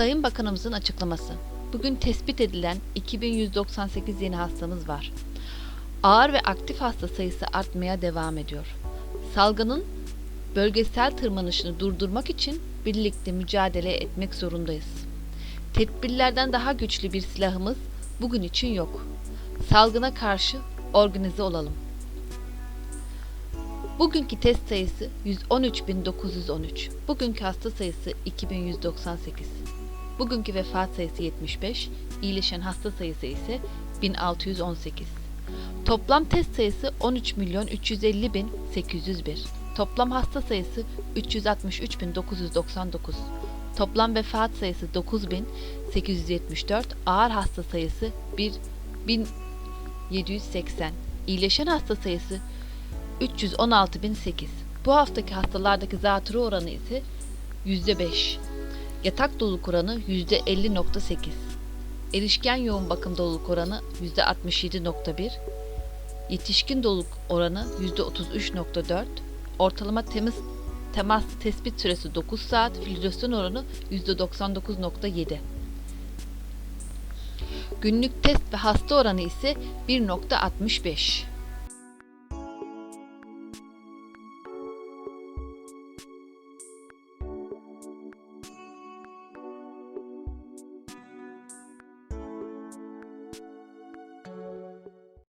Sayın Bakanımızın açıklaması. Bugün tespit edilen 2198 yeni hastamız var. Ağır ve aktif hasta sayısı artmaya devam ediyor. Salgının bölgesel tırmanışını durdurmak için birlikte mücadele etmek zorundayız. Tedbirlerden daha güçlü bir silahımız bugün için yok. Salgına karşı organize olalım. Bugünkü test sayısı 113.913. Bugünkü hasta sayısı 2198. Bugünkü vefat sayısı 75, iyileşen hasta sayısı ise 1618. Toplam test sayısı 13 milyon 350 bin 801. Toplam hasta sayısı 363 bin 999. Toplam vefat sayısı 9874. Ağır hasta sayısı 1 1780. İyileşen hasta sayısı 316.008. Bu haftaki hastalardaki zatürre oranı ise %5. Yatak doluluk oranı %50.8. Erişken yoğun bakım doluluk oranı %67.1. Yetişkin doluluk oranı %33.4. Ortalama temiz temas tespit süresi 9 saat. Filtrasyon oranı %99.7. Günlük test ve hasta oranı ise 1.65.